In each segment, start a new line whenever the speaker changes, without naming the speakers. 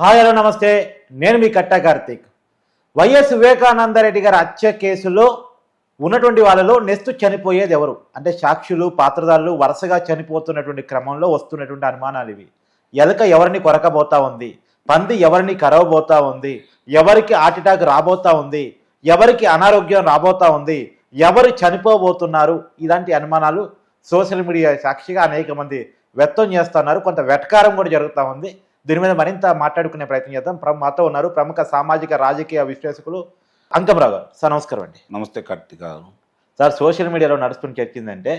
Hi hello నమస్తే. నేను మీ కట్టా కార్తీక్. వైఎస్ వివేకానందరెడ్డి గారి హత్య కేసులో ఉన్నటువంటి వాళ్ళలో నెక్స్ట్ చనిపోయేది ఎవరు? అంటే సాక్షులు పాత్రదారులు వరుసగా చనిపోతున్నటువంటి క్రమంలో వస్తున్నటువంటి అనుమానాలు ఇవి. ఎలక ఎవరిని కొరకబోతా ఉంది? పంది ఎవరిని కరవబోతా ఉంది? ఎవరికి ఆటిటాక్ రాబోతా ఉంది? ఎవరికి అనారోగ్యం రాబోతా ఉంది? ఎవరు చనిపోబోతున్నారు? ఇలాంటి అనుమానాలు సోషల్ మీడియా సాక్షిగా అనేక మంది వ్యక్తం చేస్తున్నారు. కొంత వెటకారం కూడా జరుగుతూ ఉంది. దీని మీద మరింత మాట్లాడుకునే ప్రయత్నం చేద్దాం. మాతో ఉన్నారు ప్రముఖ సామాజిక రాజకీయ విశ్లేషకులు అంకమరావు గారు సార్ నమస్కారం అండి.
నమస్తే కార్తిక్ గారు.
సార్ సోషల్ మీడియాలో నడుస్తున్న చర్చ ఏంటంటే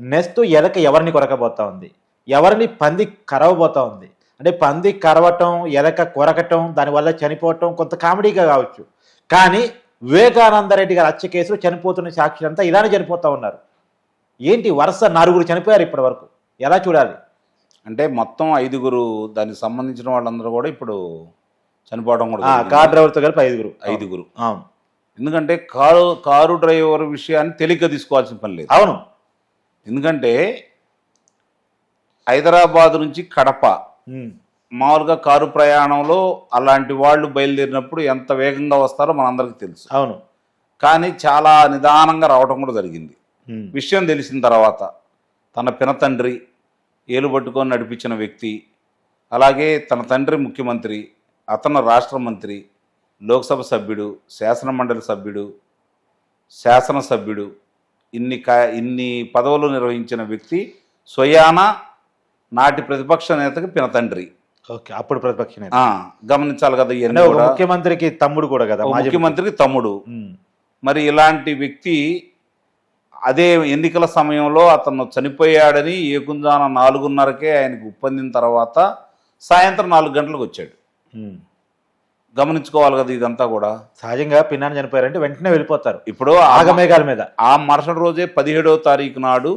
నెక్స్ట్ ఎలక ఎవరిని కొరకబోతా ఉంది? ఎవరిని పంది కరవబోతా ఉంది? అంటే పంది కరవటం ఎలక కొరకటం దానివల్ల చనిపోవటం కొంత కామెడీగా కావచ్చు. కానీ వివేకానందరెడ్డి గారి హత్య కేసులో చనిపోతున్న సాక్షులంతా ఇలానే చనిపోతా ఉన్నారు. ఏంటి వరుస నలుగురు చనిపోయారు ఇప్పటి వరకు ఎలా చూడాలి?
అంటే మొత్తం ఐదుగురు దానికి సంబంధించిన వాళ్ళందరూ కూడా ఇప్పుడు చనిపోవడం కూడా.
కార్ డ్రైవర్తో కలిపి ఐదుగురు.
ఐదుగురు.
అవును.
ఎందుకంటే కారు కారు డ్రైవర్ విషయాన్ని తేలిక తీసుకోవాల్సిన పని లేదు.
అవును.
ఎందుకంటే హైదరాబాద్ నుంచి కడప మామూలుగా కారు ప్రయాణంలో అలాంటి వాళ్ళు బయలుదేరినప్పుడు ఎంత వేగంగా వస్తారో మనందరికీ తెలుసు.
అవును.
కానీ చాలా నిదానంగా రావడం కూడా జరిగింది. విషయం తెలిసిన తర్వాత తన పినతండ్రి ఏలు పట్టుకొని నడిపించిన వ్యక్తి అలాగే తన తండ్రి ముఖ్యమంత్రి అతను రాష్ట్ర మంత్రి లోక్సభ సభ్యుడు శాసనమండలి సభ్యుడు శాసనసభ్యుడు ఇన్ని కా ఇన్ని పదవులు నిర్వహించిన వ్యక్తి స్వయాన నాటి ప్రతిపక్ష నేతకి పినతండ్రి
ఓకే అప్పుడు ప్రతిపక్ష నేత.
గమనించాలి కదా ఇవన్నీ
ముఖ్యమంత్రికి తమ్ముడు కూడా కదా
ముఖ్యమంత్రికి తమ్ముడు. మరి ఇలాంటి వ్యక్తి అదే ఎన్నికల సమయంలో అతను చనిపోయాడని ఏకుంజాన నాలుగున్నరకే ఆయనకు ఉప్పందిన తర్వాత సాయంత్రం నాలుగు గంటలకు వచ్చాడు. గమనించుకోవాలి కదా ఇదంతా కూడా.
సహజంగా పిన్నాన్ని చనిపోయారంటే వెంటనే వెళ్ళిపోతారు.
ఇప్పుడు
ఆగమేఘాల మీద.
ఆ మరుసటి రోజే పదిహేడవ తారీఖు నాడు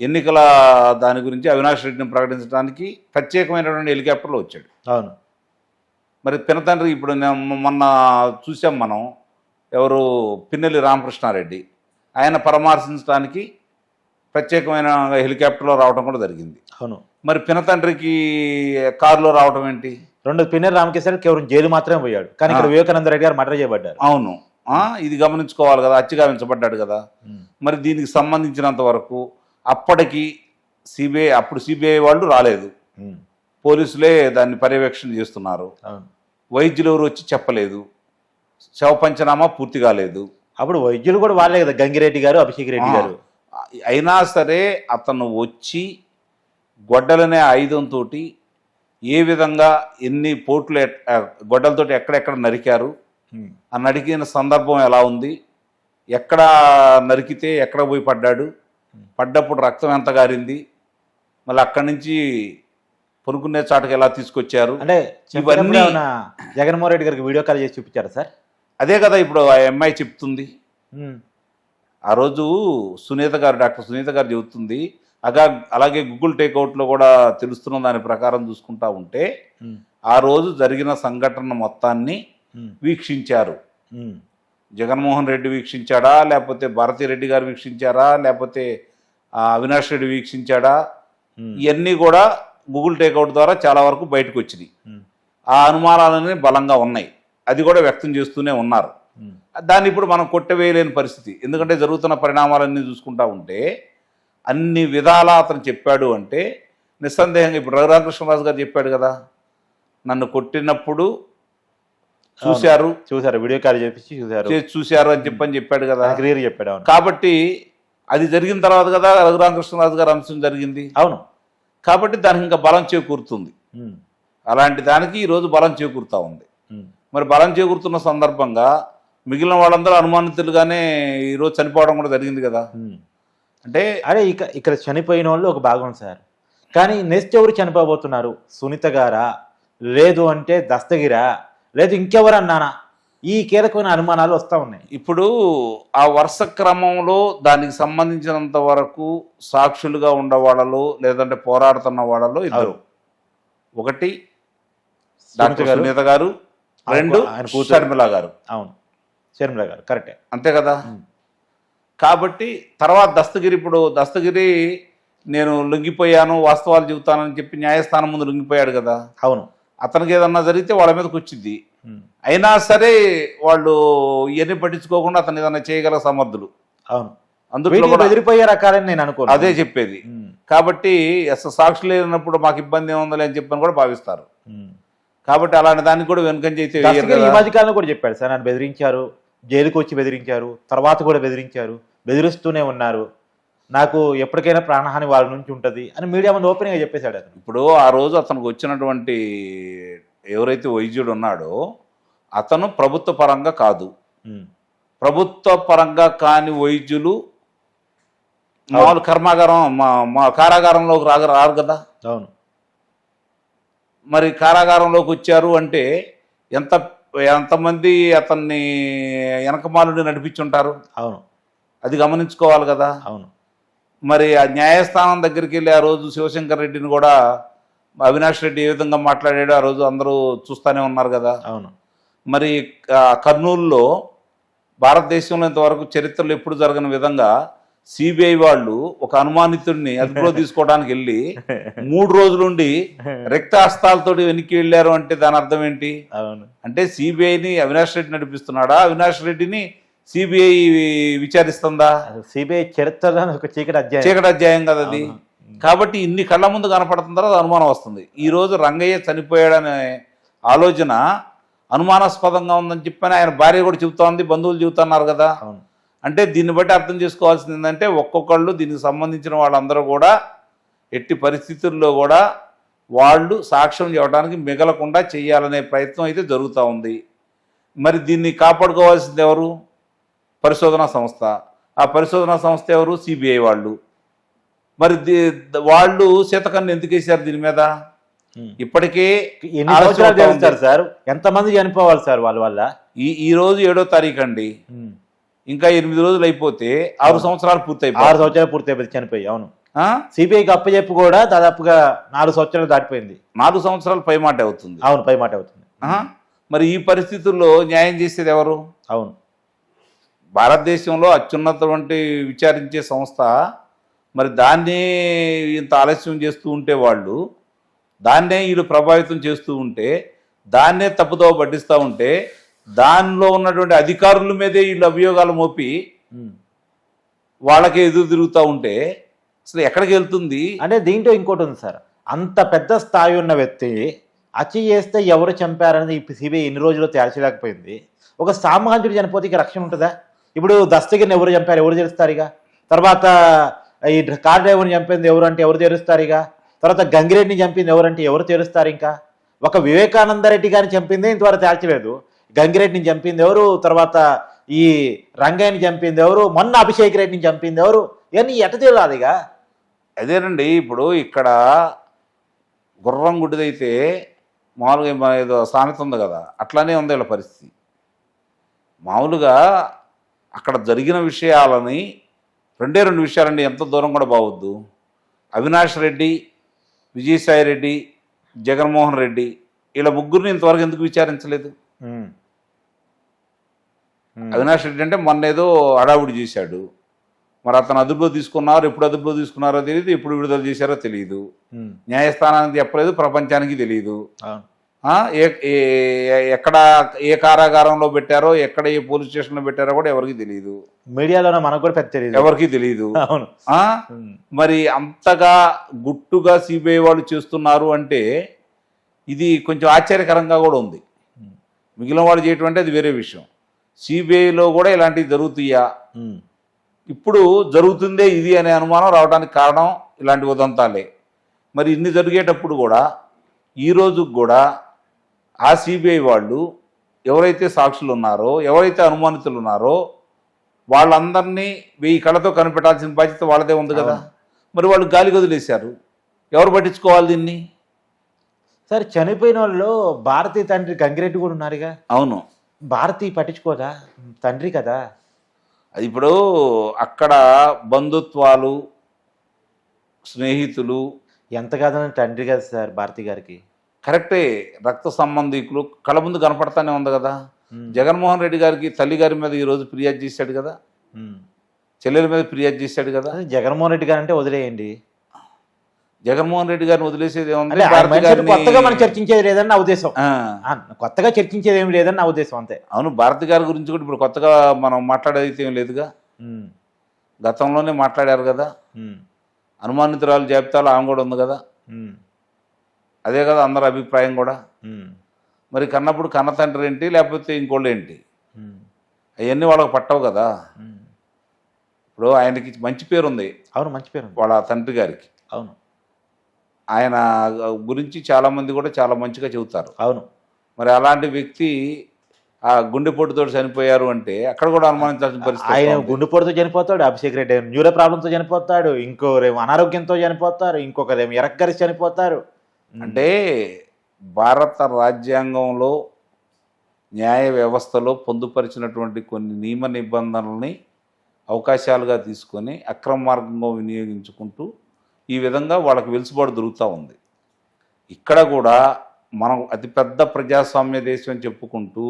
ఎన్నికల దాని గురించి అవినాష్ రెడ్డిని ప్రకటించడానికి ప్రత్యేకమైనటువంటి హెలికాప్టర్లో వచ్చాడు.
అవును.
మరి పినతండ్రి ఇప్పుడు నేను మొన్న చూసాం మనం ఎవరు పిన్నెల్లి రామకృష్ణారెడ్డి. ఆయన పరామర్శించడానికి ప్రత్యేకమైన హెలికాప్టర్లో రావడం కూడా జరిగింది.
అవును.
మరి పినతండ్రికి కారులో రావడం ఏంటి?
రెండు పిన్నెర రామకేశ్వర కేవలం జైలు మాత్రమే పోయాడు. కానీ ఇక్కడ. వివేకానంద రెడ్డి గారు మర్డర్ చేయబడ్డారు.
అవును. ఇది గమనించుకోవాలి కదా అచ్చి గావించబడ్డాడు కదా. మరి దీనికి సంబంధించినంత వరకు అప్పటికి సిబిఐ అప్పుడు సిబిఐ వాళ్ళు రాలేదు. పోలీసులే దాన్ని పర్యవేక్షణ చేస్తున్నారు. వైద్యులు ఎవరు వచ్చి చెప్పలేదు. శవ పంచనామా పూర్తి కాలేదు.
అప్పుడు వైద్యులు కూడా వాళ్ళే కదా గంగిరెడ్డి గారు అభిషేక్ రెడ్డి గారు.
అయినా సరే అతను వచ్చి గొడ్డలనే ఆయుధంతో ఏ విధంగా ఎన్ని పోట్లు గొడ్డలతోటి ఎక్కడెక్కడ నరికారు ఆ నరికిన సందర్భం ఎలా ఉంది? ఎక్కడ నరికితే ఎక్కడ పోయి పడ్డాడు? పడ్డప్పుడు రక్తం ఎంత గారింది? మళ్ళీ అక్కడి నుంచి పొనుకునే చాటుకు ఎలా తీసుకొచ్చారు?
అంటే
ఇవన్నీ
జగన్మోహన్ రెడ్డి గారికి వీడియో కాల్ చేసి చూపించారు సార్?
అదే కదా ఇప్పుడు ఆ అమ్మాయి చెప్తుంది. ఆ రోజు సునీత గారు డాక్టర్ సునీత గారు చెబుతుంది. అగా అలాగే గూగుల్ టేక్అవుట్లో కూడా తెలుస్తున్న దాని ప్రకారం చూసుకుంటా ఉంటే ఆ రోజు జరిగిన సంఘటన మొత్తాన్ని వీక్షించారు. జగన్మోహన్ రెడ్డి వీక్షించాడా? లేకపోతే భారతీ రెడ్డి గారు వీక్షించారా? లేకపోతే అవినాష్ రెడ్డి వీక్షించాడా? ఇవన్నీ కూడా గూగుల్ టేక్అవుట్ ద్వారా చాలా వరకు బయటకు వచ్చినాయి. ఆ అనుమానాలన్నీ బలంగా ఉన్నాయి. అది కూడా వ్యక్తం చేస్తూనే ఉన్నారు. దాన్ని ఇప్పుడు మనం కొట్టవేయలేని పరిస్థితి. ఎందుకంటే జరుగుతున్న పరిణామాలన్నీ చూసుకుంటా ఉంటే అన్ని విధాలా అతను చెప్పాడు అంటే నిస్సందేహంగా ఇప్పుడు రఘురామకృష్ణరాజు గారు చెప్పాడు కదా నన్ను కొట్టినప్పుడు చూశారు.
చూసారు వీడియో కాల్ చేపించి చూసారు
చే- చూశారు అని చెప్పని చెప్పాడు కదా.
క్లియర్ చెప్పాడు
కాబట్టి అది జరిగిన తర్వాత కదా రఘురామకృష్ణరాజు గారు అంశం జరిగింది.
అవును.
కాబట్టి దానికి ఇంకా బలం చేకూరుతుంది. అలాంటి దానికి ఈరోజు బలం చేకూరుతా ఉంది. మరి బలం చేకూరుతున్న సందర్భంగా మిగిలిన వాళ్ళందరూ అనుమానితులుగానే ఈరోజు చనిపోవడం కూడా జరిగింది కదా. అంటే
అరే ఇక ఇక్కడ చనిపోయిన వాళ్ళు ఒక భాగం సార్. కానీ నెక్స్ట్ ఎవరు చనిపోబోతున్నారు? సునీత గారా? లేదు అంటే దస్తగిరా? లేదు ఇంకెవరు అన్నానా ఈ కీలకమైన అనుమానాలు వస్తూ ఉన్నాయి.
ఇప్పుడు ఆ వరుస క్రమంలో దానికి సంబంధించినంత వరకు సాక్షులుగా ఉన్న వాళ్ళలో లేదంటే పోరాడుతున్న వాళ్ళలో ఇద్దరు. ఒకటి డాక్టర్
గారు.
సునీత గారు రెండు
ఆయన.
షర్మిల గారు.
అవును. శర్మిల గారు. కరెక్టే.
అంతే కదా. కాబట్టి తర్వాత దస్తగిరి ఇప్పుడు దస్తగిరి నేను లొంగిపోయాను వాస్తవాలు చెబుతానని చెప్పి న్యాయస్థానం ముందు లొంగిపోయాడు కదా?
అవును.
అతనికి ఏదన్నా జరిగితే వాళ్ళ మీదకి వచ్చింది. అయినా సరే వాళ్ళు ఇవన్నీ పట్టించుకోకుండా అతను ఏదైనా చేయగల సమర్థులు.
అవును.
అందులో
బెదిరిపోయే రకాలని నేను అనుకోను
అదే చెప్పేది. కాబట్టి అసలు సాక్షులు లేనప్పుడు మాకు ఇబ్బంది ఏముందని అని చెప్పని కూడా భావిస్తారు. కాబట్టి అలాంటి దానికి కూడా వేయరు
దస్తగిరి ఈ
కదా.
మధ్య కాలంలో కూడా చెప్పాడు సార్ నన్ను బెదిరించారు జైలుకి వచ్చి బెదిరించారు తర్వాత కూడా బెదిరించారు బెదిరిస్తూనే ఉన్నారు నాకు ఎప్పటికైనా ప్రాణహాని వాళ్ళ నుంచి ఉంటుంది అని మీడియా ముందు ఓపెన్గా చెప్పేశాడు అతను.
ఇప్పుడు ఆ రోజు అతనికి వచ్చినటువంటి ఎవరైతే వైద్యుడు ఉన్నాడో అతను ప్రభుత్వ పరంగా కాదు. ప్రభుత్వ పరంగా కాని వైద్యులు మామూలు కర్మాగారం మా మా కారాగారంలోకి రాగ రారు కదా.
అవును.
మరి కారాగారంలోకి వచ్చారు అంటే ఎంత ఎంతమంది అతన్ని వెనకమాలుని నడిపించుంటారు?
అవును.
అది గమనించుకోవాలి కదా.
అవును.
మరి ఆ న్యాయస్థానం దగ్గరికి వెళ్ళి ఆ రోజు శివశంకర్ రెడ్డిని కూడా అవినాష్ రెడ్డి ఏ విధంగా మాట్లాడాడో ఆ రోజు అందరూ చూస్తూనే ఉన్నారు కదా.
అవును.
మరి కర్నూలులో భారతదేశంలో ఇంతవరకు చరిత్రలో ఎప్పుడు జరగని విధంగా సిబిఐ వాళ్ళు ఒక అనుమానితుడిని అదుపులో తీసుకోవడానికి వెళ్ళి మూడు రోజులుండి రక్తహస్తాలతో వెనక్కి వెళ్ళారు అంటే దాని అర్థం ఏంటి?
అవును.
అంటే సిబిఐని అవినాష్ రెడ్డి నడిపిస్తున్నాడా? అవినాష్ రెడ్డిని సిబిఐ విచారిస్తుందా?
సిబిఐ చరిత్రలో ఒక చీకటి అధ్యాయం.
చీకటి అధ్యాయం కదా అది. కాబట్టి ఇన్ని కళ్ళ ముందు కనపడుతున్న తర్వాత అనుమానం వస్తుంది. ఈ రోజు రంగయ్య చనిపోయాడనే ఆలోచన అనుమానాస్పదంగా ఉందని చెప్పని ఆయన భార్య కూడా చెబుతోంది బంధువులు చెబుతున్నారు కదా.
అవును.
అంటే దీన్ని బట్టి అర్థం చేసుకోవాల్సింది ఏంటంటే ఒక్కొక్కళ్ళు దీనికి సంబంధించిన వాళ్ళందరూ కూడా ఎట్టి పరిస్థితుల్లో కూడా వాళ్ళు సాక్ష్యం చెప్పడానికి మిగలకుండా చేయాలనే ప్రయత్నం అయితే జరుగుతూ ఉంది. మరి దీన్ని కాపాడుకోవాల్సింది ఎవరు? పరిశోధనా సంస్థ. ఆ పరిశోధనా సంస్థ ఎవరు? సిబిఐ వాళ్ళు. మరి దీ- వాళ్ళు శీతకన్ను ఎందుకు వేశారు దీని మీద. ఇప్పటికే
సార్? ఎంతమంది చనిపోవాలి సార్ వాళ్ళ వల్ల?
ఈ ఈ రోజు ఏడో తారీఖు అండి. ఇంకా ఎనిమిది రోజులు అయిపోతే ఆరు సంవత్సరాలు
ఆరు
పూర్తయిపోయి
సంవత్సరాలు పూర్తి చనిపోయి అవును. సిబిఐకి అప్పచెప్పి కూడా దాదాపుగా నాలుగు సంవత్సరాలు దాటిపోయింది.
నాలుగు సంవత్సరాలు పై మాట అవుతుంది.
అవును పై మాట అవుతుంది?
మరి ఈ పరిస్థితుల్లో న్యాయం చేసేది ఎవరు?
అవును.
భారతదేశంలో అత్యున్నతటువంటి విచారించే సంస్థ మరి దాన్నే ఇంత ఆలస్యం చేస్తూ ఉంటే వాళ్ళు దాన్నే వీళ్ళు ప్రభావితం చేస్తూ ఉంటే దాన్నే తప్పుదోవ పట్టిస్తూ ఉంటే దానిలో ఉన్నటువంటి అధికారుల మీదే వీళ్ళు అభియోగాలు మోపి.
వాళ్ళకే
ఎదురు తిరుగుతూ ఉంటే అసలు ఎక్కడికి వెళ్తుంది?
అంటే దీంట్లో ఇంకోటి ఉంది సార్. అంత పెద్ద స్థాయి ఉన్న వ్యక్తి హత్య చేస్తే ఎవరు చంపారని సిబిఐ ఎన్ని రోజులు తేల్చలేకపోయింది. ఒక సామాన్యుడు చనిపోతే ఇక రక్షణ ఉంటుందా? ఇప్పుడు దస్తగిరిని ఎవరు చంపారు? ఎవరు తెలుస్తారు ఇక? తర్వాత ఈ కార్ డ్రైవర్ని చంపింది ఎవరు అంటే ఎవరు తెలుస్తారు ఇక? తర్వాత గంగిరెడ్డిని చంపింది ఎవరంటే ఎవరు తెలుస్తారు ఇంకా? ఒక వివేకానంద రెడ్డి గారిని చంపింది ఇంతవరకు తేల్చలేదు. గంగిరెడ్డిని చంపింది ఎవరు? తర్వాత ఈ రంగయ్యని చంపింది ఎవరు? మొన్న అభిషేక్ రెడ్డిని చంపింది ఎవరు? ఇవన్నీ ఎట తెలియదు ఇక?
అదేనండి ఇప్పుడు ఇక్కడ గుర్రం గుడ్డిదైతే మామూలుగా ఏదో సామెత ఉంది కదా అట్లానే ఉంది వీళ్ళ పరిస్థితి. మామూలుగా అక్కడ జరిగిన విషయాలని రెండే రెండు విషయాలండి ఎంత దూరం కూడా బావద్దు అవినాష్ రెడ్డి విజయసాయి రెడ్డి జగన్మోహన్ రెడ్డి వీళ్ళ ముగ్గురిని ఇంతవరకు ఎందుకు విచారించలేదు. అవినాష్ రెడ్డి అంటే మొన్న ఏదో హడావుడి చేశాడు. మరి అతను అదుపులో తీసుకున్నారు ఎప్పుడు అదుపులో తీసుకున్నారో తెలియదు ఎప్పుడు విడుదల చేశారో తెలియదు
ఉమ్.
న్యాయస్థానానికి చెప్పలేదు ప్రపంచానికి తెలియదు ఎక్కడ ఏ కారాగారంలో పెట్టారో ఎక్కడ ఏ పోలీస్ స్టేషన్లో పెట్టారో కూడా ఎవరికి తెలియదు
మీడియాలోనే మనకు కూడా పెద్ద తెలియదు
ఎవరికి తెలియదు
ఉమ్.
మరి అంతగా గుట్టుగా సిబిఐ వాళ్ళు చేస్తున్నారు అంటే ఇది కొంచెం ఆశ్చర్యకరంగా కూడా ఉంది. మిగిలిన వాళ్ళు చేయటం అంటే అది వేరే విషయం. సిబిఐలో కూడా ఇలాంటివి జరుగుతాయా. ఇప్పుడు జరుగుతుందే ఇది అనే అనుమానం రావడానికి కారణం ఇలాంటి ఉదంతాలే. మరి ఇన్ని జరిగేటప్పుడు కూడా ఈ రోజుకి కూడా ఆ సిబిఐ వాళ్ళు ఎవరైతే సాక్షులు ఉన్నారో ఎవరైతే అనుమానితులు ఉన్నారో వాళ్ళందరినీ వెయ్యి కళ్ళతో కనిపెట్టాల్సిన బాధ్యత వాళ్ళదే ఉంది కదా. మరి వాళ్ళు గాలి వదిలేశారు ఎవరు పట్టించుకోవాలి దీన్ని?
సరే చనిపోయిన వాళ్ళు భారతీ తండ్రి గంగిరెడ్డి కూడా ఉన్నారుగా.
అవును.
భారతి పట్టించుకోదా? తండ్రి కదా.
అది ఇప్పుడు అక్కడ బంధుత్వాలు స్నేహితులు.
ఎంత కాదని తండ్రి కదా సార్ భారతి గారికి.
కరెక్టే రక్త సంబంధికులు కళ్ళ ముందు కనపడతానే ఉంది కదా. జగన్మోహన్ రెడ్డి గారికి తల్లి గారి మీద ఈరోజు ఫిర్యాదు చేశాడు కదా. చెల్లెల మీద ఫిర్యాదు చేశాడు కదా.
జగన్మోహన్ రెడ్డి గారు అంటే వదిలేయండి.
జగన్మోహన్ రెడ్డి గారిని వదిలేసేది ఏముంది?
కొత్తగా మనం చర్చించేది లేదని నా ఉద్దేశం. కొత్తగా చర్చించేది ఏమి లేదని నా ఉద్దేశం అంతే.
అవును భారతి గారి గురించి కూడా ఇప్పుడు కొత్తగా మనం మాట్లాడేది ఏం లేదుగా. గతంలోనే మాట్లాడారు కదా. అనుమానితురాలు జాబితాలో ఆమె కూడా ఉంది కదా. అదే కదా అందరి అభిప్రాయం కూడా. మరి కన్నప్పుడు కన్న తండ్రి ఏంటి లేకపోతే ఇంకోళ్ళు ఏంటి? అవన్నీ వాళ్ళకి పట్టవు కదా. ఇప్పుడు ఆయనకి మంచి పేరు ఉంది
అవును మంచి పేరు.
వాళ్ళ తండ్రి గారికి.
అవును.
ఆయన గురించి చాలా మంది కూడా చాలా మంచిగా చెబుతారు.
అవును.
మరి అలాంటి వ్యక్తి ఆ గుండెపోటుతో చనిపోయారు అంటే అక్కడ కూడా అనుమానించాల్సిన పరిస్థితి
ఆయన. గుండెపోటుతో చనిపోతాడు అభిషేక్ రెడ్డి న్యూరో ప్రాబ్లంతో చనిపోతాడు ఇంకోరేమో అనారోగ్యంతో చనిపోతారు ఇంకొకరేమో ఎరక్కరిసి చనిపోతారు.
అంటే భారత రాజ్యాంగంలో న్యాయ వ్యవస్థలో పొందుపరిచినటువంటి కొన్ని నియమ నిబంధనల్ని అవకాశాలుగా తీసుకొని అక్రమ మార్గంగా వినియోగించుకుంటూ ఈ విధంగా వాళ్ళకి వెలుసుబాటు దొరుకుతూ ఉంది. ఇక్కడ కూడా మనం అతిపెద్ద ప్రజాస్వామ్య దేశం అని చెప్పుకుంటూ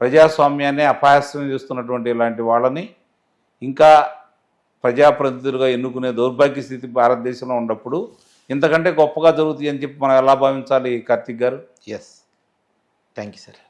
ప్రజాస్వామ్యాన్ని అపహాస్యం చేస్తున్నటువంటి ఇలాంటి వాళ్ళని ఇంకా ప్రజాప్రతినిధులుగా ఎన్నుకునే దౌర్భాగ్య స్థితి భారతదేశంలో ఉన్నప్పుడు ఇంతకంటే గొప్పగా జరుగుతుంది అని చెప్పి మనం ఎలా భావించాలి కార్తిక్ గారు?
Yes thank you sir